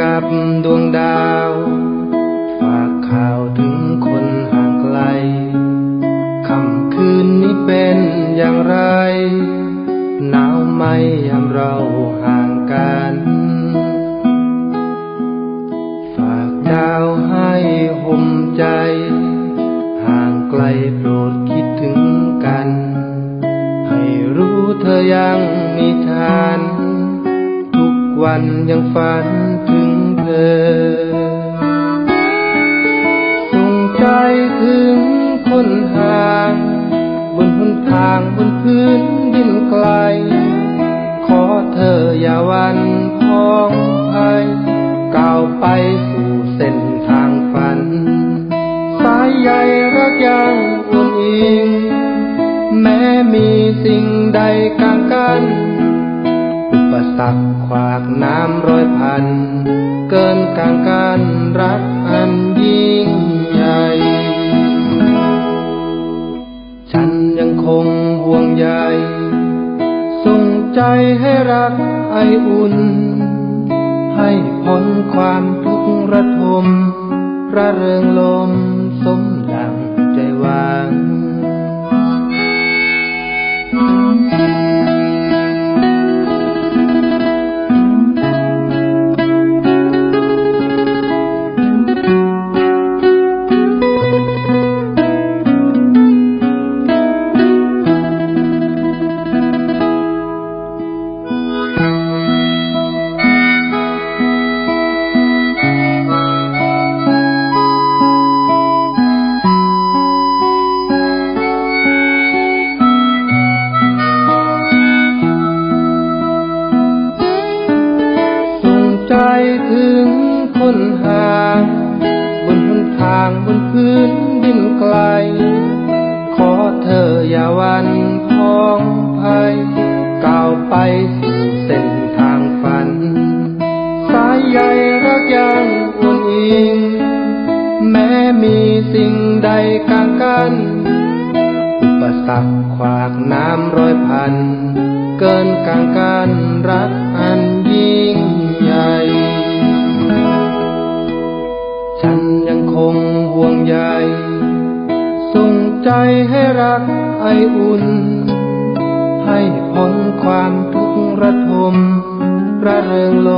กับดวงดาว ฝากข่าวถึงคนห่างไกลค่ำคืนนี้เป็นอย่างไร หนาวไหมยามเราห่างกัน ฝากดาวให้ห่มใจ ห่างไกลโปรดคิดถึงกัน ให้รู้เธอยังมีฉัน วันยังฝันถึงเธอส่งใจถึงคนห่าง บนหนทางบนพื้นดินไกล ขอเธออย่าวันพองภัยก้าวไปสู่เส้นทางฝัน สายใยรักยังอุ่นอิง แม้มีสิ่งใดกางกันอุปสรรค ขวากน้ำร้อยพัน เกินกลางการรักอันยิ่งใหญ่ ฉันยังคงห่วงใยส่งใจให้รักไออุ่น ให้พ้นความทุกข์ระทมระเริงลม ถึงคนห่างบนหนทางบนพื้นดินไกล ขอเธออย่าวันพ้องภัยก้าวไปสู่เส้นทางฝัน สายใยรักยังอุ่นอิง แม้มีสิ่งใดกางกันอุปสรรคขวากน้ำร้อยพัน เกินกลางการรักอันยิ่ง ยังคงห่วงใยส่งใจให้รักไออุ่น ให้พ้นความทุกข์ระทมระเริงลม